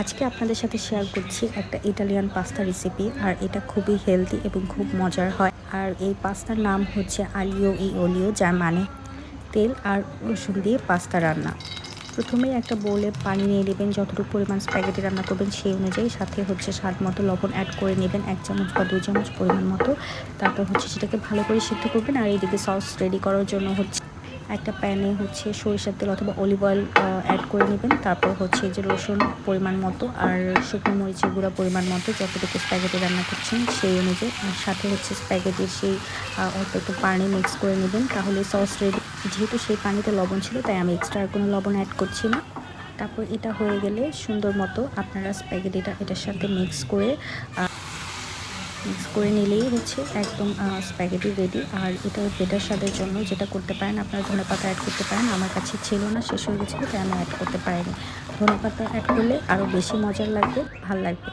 আজকে আপনাদের সাথে শেয়ার করছি একটা ইটালিয়ান পাস্তা রেসিপি আর এটা খুবই হেলদি এবং খুব মজার হয়। আর এই পাস্তার নাম হচ্ছে আলিও ই ওলিও যার মানে তেল আর রসুন দিয়ে পাস্তা রান্না। প্রথমেই একটা বোলে পানি নিয়ে নেবেন, যতটুকু পরিমাণ স্প্যাগেটি রান্না করবেন সেই অনুযায়ী, সাথে হচ্ছে স্বাদ মতো লবণ অ্যাড করে নেবেন, এক চামচ বা দুই চামচ পরিমাণ মতো। তারপর হচ্ছে সেটাকে ভালো করে সিদ্ধ করবেন, আর এইদিকে সস রেডি করার জন্য হচ্ছে একটা প্যানে হচ্ছে সরিষার তেল অথবা অলিভ অয়েল অ্যাড করে নেবেন। তারপর হচ্ছে যে রসুন পরিমাণ মতো আর শুকনো মরিচের গুঁড়া পরিমাণ মতো যতটুকু স্প্যাগেটি রান্না করছেন সেই অনুযায়ী। আর সাথে হচ্ছে স্প্যাগেটির সেই অল্প একটু পানি মিক্স করে নেবেন। তাহলে সস রেডি যেহেতু সেই পানিতে লবণ ছিল, তাই আমি এক্সট্রা আর কোনো লবণ অ্যাড করছি না। তারপর এটা হয়ে গেলে সুন্দর মতো আপনারা স্প্যাগেটিটা এটার সাথে মিক্স করে মিক্স করে নিলেই হচ্ছে একদম স্প্যাগেটি রেডি আর এটা বেটার স্বাদের জন্য যেটা করতে পারেন, আপনারা ধনে পাতা অ্যাড করতে পারেন। আমার কাছে ছিল না, শেষ হয়ে গেছিল, তাই আমি অ্যাড করতে পারিনি। ধনে পাতা অ্যাড করলে আরও বেশি মজার লাগবে, ভালো লাগবে।